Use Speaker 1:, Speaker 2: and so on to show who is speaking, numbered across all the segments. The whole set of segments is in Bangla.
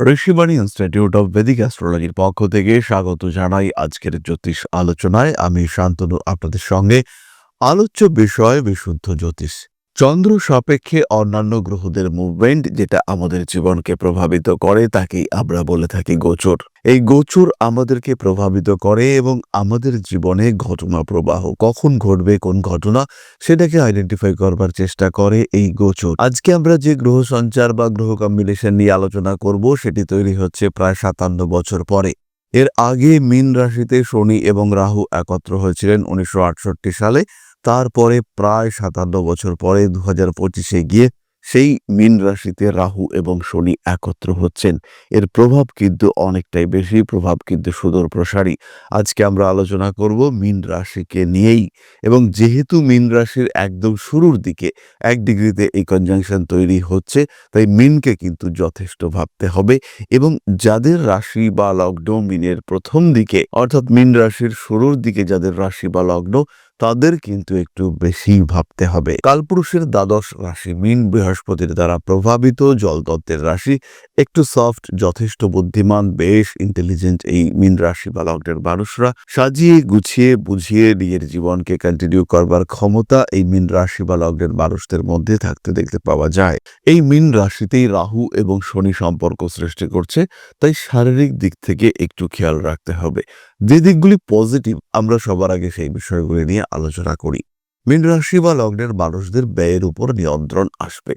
Speaker 1: ঋষিবাণী ইনস্টিটিউট অব বেদিক অ্যাস্ট্রোলজির পক্ষ থেকে স্বাগত জানাই আজকের জ্যোতিষ আলোচনায়। আমি শান্তনু, আপনাদের সঙ্গে। আলোচ্য বিষয়, বিশুদ্ধ জ্যোতিষ। চন্দ্র সাপেক্ষে অন্যান্য গ্রহদের মুভমেন্ট যেটা আমাদের জীবনকে প্রভাবিত করে, তাকেই আমরা বলে থাকি গোচর। এই গোচর আমাদেরকে প্রভাবিত করে এবং আমাদের জীবনে ঘটনা প্রবাহ কখন ঘটবে, কোন ঘটনা, সেটাকে আইডেন্টিফাই করবার চেষ্টা করে এই গোচর। আজকে আমরা যে গ্রহ সঞ্চার বা গ্রহ কম্বিনেশন নিয়ে আলোচনা করব, সেটি তৈরি হচ্ছে প্রায় সাতান্ন বছর পরে। এর আগে মীন রাশিতে শনি এবং রাহু একত্র হয়েছিলেন উনিশশো আটষট্টি সালে। তারপরে প্রায় সাতান্ন বছর পরে দু হাজার পঁচিশে গিয়ে সেই মীন রাশিতে রাহু এবং শনি একত্র হচ্ছেন। এর প্রভাব কিন্তু অনেকটাই বেশি, প্রভাব কিন্তু সুদূর প্রসারী। আজকে আমরা আলোচনা করব মীন রাশিকে নিয়েই এবং যেহেতু মীন রাশির একদম শুরুর দিকে এক ডিগ্রিতে এই কনজাংশন তৈরি হচ্ছে, তাই মিনকে কিন্তু যথেষ্ট ভাবতে হবে এবং যাদের রাশি বা লগ্ন মিনের প্রথম দিকে, অর্থাৎ মিন রাশির শুরুর দিকে যাদের রাশি বা লগ্ন তাদের কিন্তু একটু বেশি ভাবতে হবে। কালপুরুষের দ্বাদশ রাশি মিন বৃহস্পতির দ্বারা প্রভাবিত জলতত্ত্বের রাশি একটু সফট যথেষ্ট বুদ্ধিমান, বেশ ইন্টেলিজেন্ট এই মিন রাশি বা লগ্নের মানুষরা সাজিয়ে গুছিয়ে বুঝিয়ে নিজের জীবনকে কন্টিনিউ করবার ক্ষমতা এই মিন রাশি বা লগ্নের মানুষদের মধ্যে থাকতে দেখতে পাওয়া যায়। এই মিন রাশিতেই রাহু এবং শনি সম্পর্ক সৃষ্টি করছে, তাই শারীরিক দিক থেকে একটু খেয়াল রাখতে হবে। যে দিকগুলি পজিটিভ আমরা সবার আগে সেই বিষয়গুলি নিয়ে আলোচনা করি। মীন রাশি বা লগ্নের মানুষদের ব্যয়ের উপর নিয়ন্ত্রণ আসবে।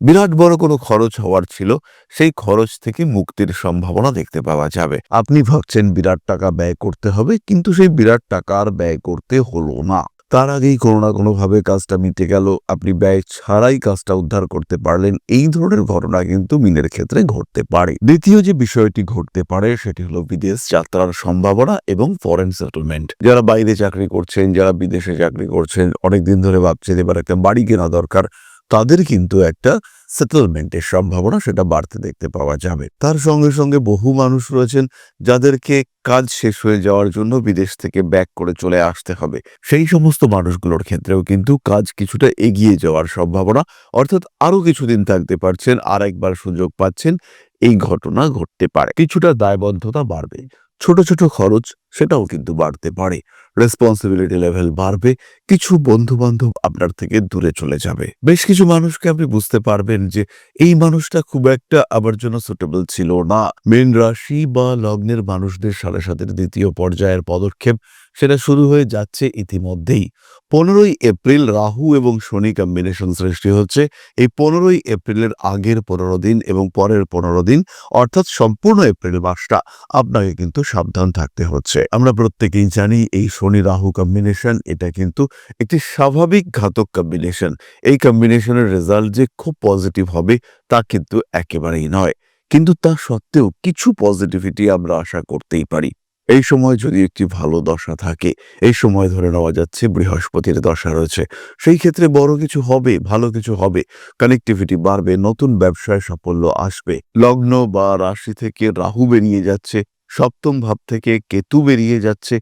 Speaker 1: বিরাট বড় কোনো খরচ হওয়ার ছিল, সেই খরচ থেকে মুক্তির সম্ভাবনা দেখতে পাওয়া যাবে। আপনি ভাবছেন বিরাট টাকা ব্যয় করতে হবে, কিন্তু সেই বিরাট টাকা আর ব্যয় করতে হলো না। তার আগেই কোনো না কোনোভাবে কাজটা মিটে গেল। আপনি ব্যয় ছাড়াই কাজটা উদ্ধার করতে পারলেন। এই ধরনের ঘটনা কিন্তু মিনের ক্ষেত্রে ঘটতে পারে। দ্বিতীয় যে বিষয়টি ঘটতে পারে, সেটি হলো বিদেশ যাত্রার সম্ভাবনা এবং ফরেন সেটেলমেন্ট যারা বাইরে চাকরি করছেন, যারা বিদেশে চাকরি করছেন, অনেকদিন ধরে ভাবছেন এবার একটা বাড়ি কেনা দরকার। তাদের কিন্তু একটা সেটেলমেন্টের সম্ভাবনা সেটা বাড়তে দেখতে পাওয়া যাবে। তার সঙ্গে সঙ্গে বহু মানুষ রয়েছেন যাদেরকে কাজ শেষ হয়ে যাওয়ার জন্য বিদেশ থেকে ব্যাক করে চলে আসতে হবে। সেই সমস্ত মানুষগুলোর ক্ষেত্রেও কিন্তু কাজ কিছুটা এগিয়ে যাওয়ার সম্ভাবনা, অর্থাৎ আরও কিছুদিন থাকতে পারছেন আর একবার সুযোগ পাচ্ছেন, এই ঘটনা ঘটতে পারে। কিছুটা দায়বদ্ধতা বাড়বে। ছোট ছোট খরচ সেটাও কিন্তু বাড়তে পারে। রেসপন্সিবিলিটি লেভেল বাড়বে, কিছু বন্ধু বান্ধব আপনার থেকে দূরে চলে যাবে। বেশ কিছু মানুষকে আপনি বুঝতে পারবেন যে এই মানুষটা খুব একটা আবার জন্য সুটেবল ছিল না। মেন রাশি বা লগ্নের মানুষদের সাথে সাথে দ্বিতীয় পর্যায়ের পদক্ষেপ সেটা শুরু হয়ে যাচ্ছে ইতিমধ্যেই। পনেরোই এপ্রিল রাহু এবং শনি কম্বিনেশন সৃষ্টি হচ্ছে। এই পনেরোই এপ্রিলের আগের পনেরো দিন এবং পরের পনেরো দিন, অর্থাৎ সম্পূর্ণ এপ্রিল মাসটা আপনাকে কিন্তু সাবধান থাকতে হচ্ছে। আমরা প্রত্যেকেই জানি এই শনি রাহু কম্বিনেশন এটা কিন্তু একটি স্বাভাবিক ঘাতক কম্বিনেশন এই কম্বিনেশনের রেজাল্ট যে খুব পজিটিভ হবে তা কিন্তু একেবারেই নয়। কিন্তু তা সত্ত্বেও কিছু পজিটিভিটি আমরা আশা করতেই পারি। এই সময় যদি একটি ভালো দশা থাকে, এই সময় ধরে নেওয়া যাচ্ছে বৃহস্পতির দশা রয়েছে। সেই ক্ষেত্রে বড় কিছু হবে, ভালো কিছু হবে। কানেক্টিভিটি বাড়বে, নতুন ব্যবসায় সাফল্য আসবে। লগ্ন বা রাশি থেকে রাহু বেরিয়ে যাচ্ছে, সপ্তম ভাব থেকে কেতু বেরিয়ে যাচ্ছে।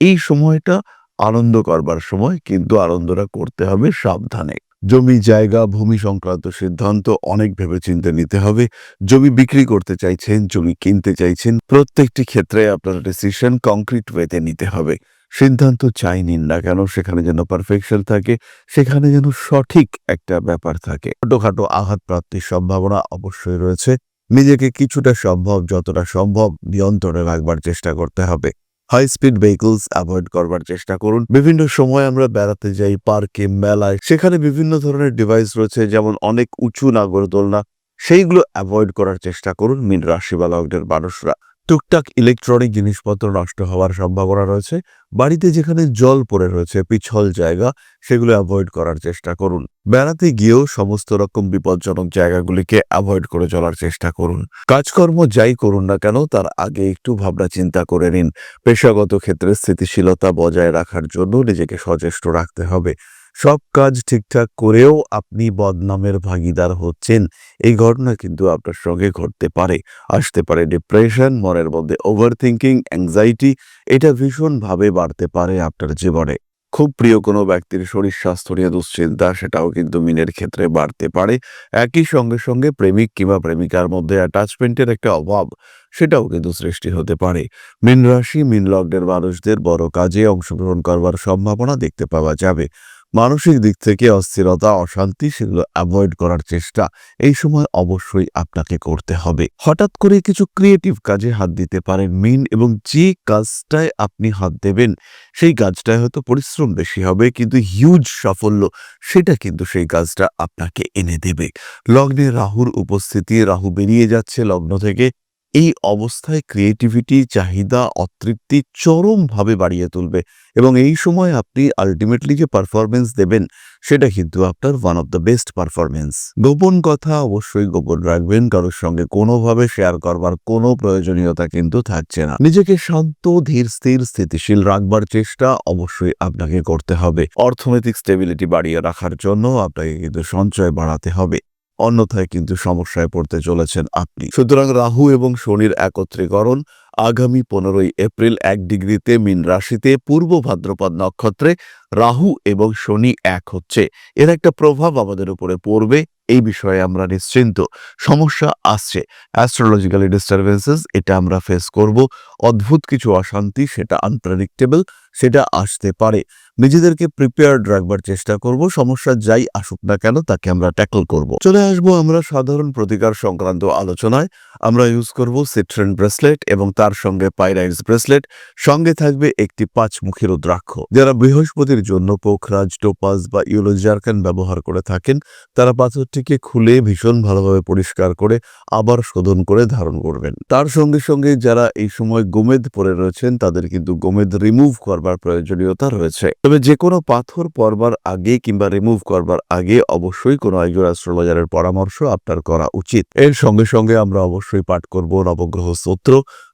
Speaker 1: এই সময়টা আনন্দ করবার সময়, কিন্তু আনন্দটা করতে হবে সাবধানে। জমি, জায়গা, ভূমি সংক্রান্ত সিদ্ধান্ত অনেক ভেবেচিন্তে নিতে হবে। জমি বিক্রি করতে চাইছেন, জমি কিনতে চাইছেন, প্রত্যেকটি ক্ষেত্রে আপনার ডিসিশন কংক্রিট ওয়েতে নিতে হবে। সিদ্ধান্ত চাই নিন না কেন, সেখানে যেন পারফেকশন থাকে, সেখানে যেন সঠিক একটা ব্যাপার থাকে। ছোটখাটো আঘাত প্রাপ্তির সম্ভাবনা অবশ্যই রয়েছে। নিজেকে কিছুটা সম্ভব, যতটা সম্ভব নিয়ন্ত্রণে রাখবার চেষ্টা করতে হবে। হাই স্পিড ভেহিকলস অ্যাভয়েড করবার চেষ্টা করুন। বিভিন্ন সময় আমরা বেড়াতে যাই, পার্কে, মেলায়, সেখানে বিভিন্ন ধরনের ডিভাইস রয়েছে, যেমন অনেক উঁচু নাগরদোলনা, সেইগুলো অ্যাভয়েড করার চেষ্টা করুন মিন রাশি বা লগ্নের মানুষরা। টুকটাক ইলেকট্রনিক জিনিসপত্র নষ্ট হওয়ার সম্ভাবনা রয়েছে। বাড়িতে যেখানে জল পড়ে রয়েছে, পিছল জায়গা, সেগুলো অ্যাভয়েড করার চেষ্টা করুন। বেড়াতে গিয়েও সমস্ত রকম বিপজ্জনক জায়গাগুলিকে অ্যাভয়েড করে চলার চেষ্টা করুন। কাজকর্ম যাই করুন না কেন, তার আগে একটু ভাবনা চিন্তা করে নিন। পেশাগত ক্ষেত্রে স্থিতিশীলতা বজায় রাখার জন্য নিজেকে সচেষ্ট রাখতে হবে। সব কাজ ঠিকঠাক করেও আপনি বদনামের ভাগিদার হচ্ছেন। এই ঘটনা কিন্তু আপনার সঙ্গে ঘটতে পারে। আসতে পারে ডিপ্রেশন মনের মধ্যে ওভার থিঙ্কিং অ্যাংজাইটি এটা ভীষণভাবে বাড়তে পারে আপনার জীবনে। খুব প্রিয় কোনো ব্যক্তির শরীর স্বাস্থ্য নিয়ে দুশ্চিন্তা, সেটাও কিন্তু মিনের ক্ষেত্রে বাড়তে পারে। একই সঙ্গে সঙ্গে প্রেমিক কিংবা প্রেমিকার মধ্যে অ্যাটাচমেন্টের একটা অভাব, সেটাও কিন্তু সৃষ্টি হতে পারে। মিন রাশি, মিন লগ্নের মানুষদের বড় কাজে অংশগ্রহণ করবার সম্ভাবনা দেখতে পাওয়া যাবে। মানসিক দিক থেকে অস্থিরতা, অশান্তি সেগুলো অ্যাভয়েড করার চেষ্টা এই সময় অবশ্যই আপনাকে করতে হবে। হঠাৎ করে কিছু ক্রিয়েটিভ কাজে হাত দিতে পারেন মিন এবং যে কাজটায় আপনি হাত দেবেন, সেই কাজটায় হয়তো পরিশ্রম বেশি হবে কিন্তু হিউজ সাফল্য সেটা কিন্তু সেই কাজটা আপনাকে এনে দেবে। লগ্নে রাহুর উপস্থিতি, রাহু বেরিয়ে যাচ্ছে লগ্ন থেকে। এই অবস্থায় ক্রিয়েটিভিটি চাহিদা, অতৃপ্তি চরমভাবে বাড়িয়ে তুলবে এবং এই সময় আপনি আলটিমেটলি যে পারফরমেন্স দেবেন, সেটা কিন্তু আপনার one of the best performance গোপন কথা অবশ্যই গোপন রাখবেন, কারোর সঙ্গে কোনোভাবে শেয়ার করবার কোনো প্রয়োজনীয়তা কিন্তু থাকছে না। নিজেকে শান্ত, ধীর, স্থির, স্থিতিশীল রাখবার চেষ্টা অবশ্যই আপনাকে করতে হবে। অর্থনৈতিক স্টেবিলিটি বাড়িয়ে রাখার জন্য আপনাকে কিন্তু সঞ্চয় বাড়াতে হবে। অন্যথায় কিন্তু সমস্যায় পড়তে চলেছেন আপনি। সুতরাং রাহু এবং শনির একত্রীকরণ আগামী পনেরোই এপ্রিল এক ডিগ্রিতে মিন রাশিতে, পূর্ব ভাদ্রপদ নক্ষত্রে রাহু এবং শনি এক হচ্ছে। এর একটা প্রভাব আমাদের উপরে পড়বে, এই বিষয়ে আমরা নিশ্চিন্ত। সমস্যা আসছে। অ্যাস্ট্রোলজিক্যালি ডিস্টারবেন্সেস এটা আমরা ফেস করব। অদ্ভুত কিছু অশান্তি, সেটা আনপ্রেডিক্টেবল সেটা আসতে পারে। নিজেদেরকে প্রিপেয়ার্ড রাখবার চেষ্টা করব, সমস্যা যাই আসুক না কেন তাকে আমরা ট্যাকল করব। চলে আসব আমরা সাধারণ প্রতিকার সংক্রান্ত আলোচনায়। আমরা ইউজ করব সিট্রেন ব্রেসলেট এবং তার সঙ্গে পাইরাইটস ব্রেসলেট সঙ্গে থাকবে একটি পাঁচমুখী রুদ্রাক্ষ। যারা বৃহস্পতির জন্য পোখরাজ, টোপাস বা ইউলোজারকান ব্যবহার করে থাকেন, তারা পাথরটিকে খুলে ভীষণ ভালোভাবে পরিষ্কার করে আবার শোধন করে ধারণ করবেন। তার সঙ্গে সঙ্গে যারা এই সময় গোমেদ পরে রয়েছেন, তাদের কিন্তু গোমেদ রিমুভ করবার প্রয়োজনীয়তা রয়েছে। তবে যে কোনো পাথর পরবার আগে কিংবা রিমুভ করবার আগে অবশ্যই কোনো একজন অ্যাস্ট্রোলজারের পরামর্শ আপনার করা উচিত। এর সঙ্গে সঙ্গে আমরা অবশ্যই পাঠ করব নবগ্রহ স্তোত্র।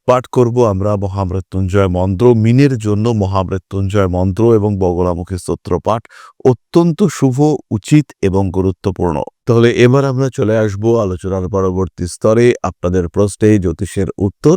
Speaker 1: পাঠ করব আমরা মহামৃত্যুঞ্জয় মন্ত্র, মিনের জন্য মহামৃত্যুঞ্জয় মন্ত্র এবং বগলামুখী স্তোত্র পাঠ অত্যন্ত শুভ, উচিত এবং গুরুত্বপূর্ণ। তাহলে এবার আমরা চলে আসব আলোচনার পরবর্তী স্তরে। আপনাদের প্রশ্নে জ্যোতিষের উত্তর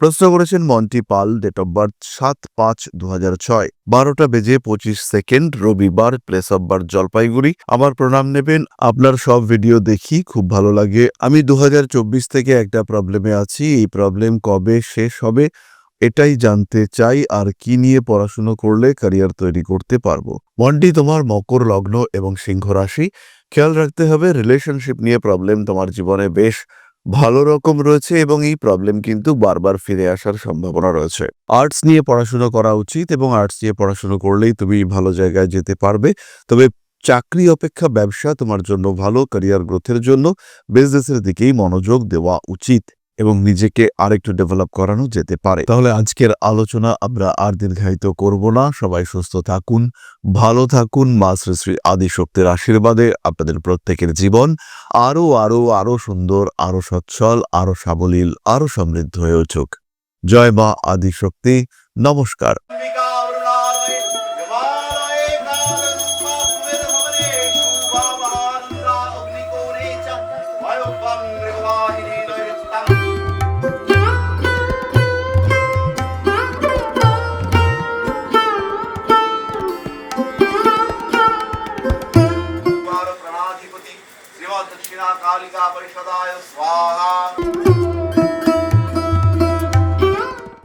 Speaker 1: প্রশ্ন করেছেন Monti Pal date of birth সাত পাঁচ দু হাজার ছয়। বারোটা বেজে পঁচিশ সেকেন্ড, রবিবার প্লেস অফ বার্থ জলপাইগুড়ি। আমার প্রণাম নেবেন। আপনার সব ভিডিও দেখি, খুব ভালো লাগে। আমি দুহাজার চব্বিশ থেকে একটা প্রবলেমে আছি। এই প্রবলেম কবে শেষ হবে, এটাই জানতে চাই। আর কি নিয়ে পড়াশুনো করলে ক্যারিয়ার তৈরি করতে পারব? মন্টি, তোমার মকর লগ্ন এবং সিংহ রাশি? খেয়াল রাখতে হবে রিলেশনশিপ নিয়ে প্রবলেম তোমার জীবনে বেশ ভালো রকম রয়েছে এবং এই প্রবলেম কিন্তু বারবার ফিরে আসার সম্ভাবনা রয়েছে। আর্টস নিয়ে পড়াশুনো করা উচিত এবং আর্টস নিয়ে পড়াশুনো করলেই তুমি ভালো জায়গায় যেতে পারবে। তবে চাকরি অপেক্ষা ব্যবসা তোমার জন্য ভালো ক্যারিয়ার গ্রোথের জন্য বিজনেসের দিকেই মনোযোগ দেওয়া উচিত। এবং নিজেকে আরেকটু ডেভেলপ করানো যেতে পারে। তাহলে আজকের আলোচনা আমরা আর দীর্ঘায়িত করব না। সবাই সুস্থ থাকুন, ভালো থাকুন। মা শ্রী শ্রী আদিশক্তির আশীর্বাদে আপনাদের প্রত্যেকের জীবন আরও আরও আরও সুন্দর আরও সচ্ছল আরও সাবলীল আরও সমৃদ্ধ হয়ে উঠুক। জয় মা আদিশক্তি। নমস্কার।